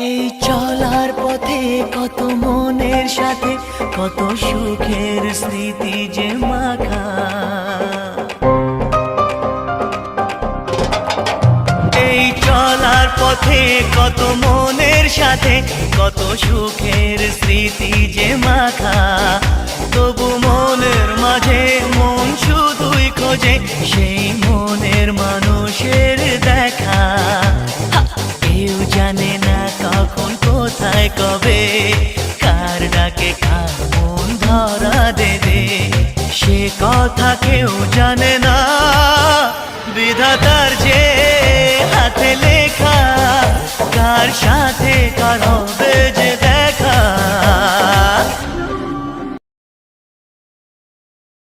এই চলার পথে কত মনের সাথে, কত সুখের স্মৃতি যে মাখা। এই চলার পথে কত মনের সাথে, কত সুখের স্মৃতি যে মাখা। কোথায় কবে? কার ডাকে কার মন ধরা দেবে? সে কথা কেউ জানে না।